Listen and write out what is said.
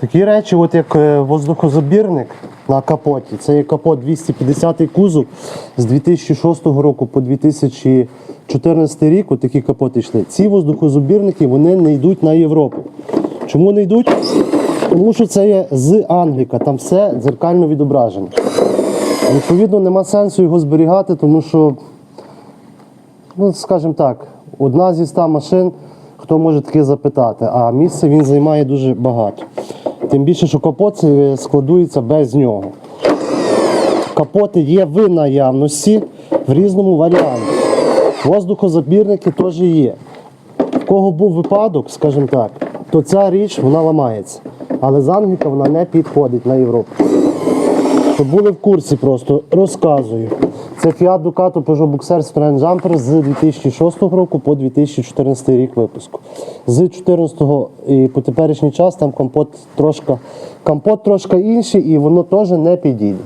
Такі речі, от як е, воздухозабірник на капоті. Це є капот 250 кузов з 2006 року по 2014 рік. От такі капоти йшли. Ці воздухозабірники вони не йдуть на Європу. Чому не йдуть? Тому що це є з Англіка, там все дзеркально відображено. Відповідно, нема сенсу його зберігати, тому що ну, скажімо так, одна зі ста машин, хто може таке запитати, а місце він займає дуже багато. Тим більше, що капот е, складується без нього. Капоти є в наявності в різному варіанті. Воздухозабірники теж є. В кого був випадок, скажімо так, то ця річ вона ламається. Але з Англіка вона не підходить на Європу. Щоб були в курсі просто, розказую. Це Fiat Ducato Peugeot Boxer Strand Jumper з 2006 року по 2014 рік випуску. З 2014 і по теперішній час там компот трошка компот трошки інший і воно теж не підійде.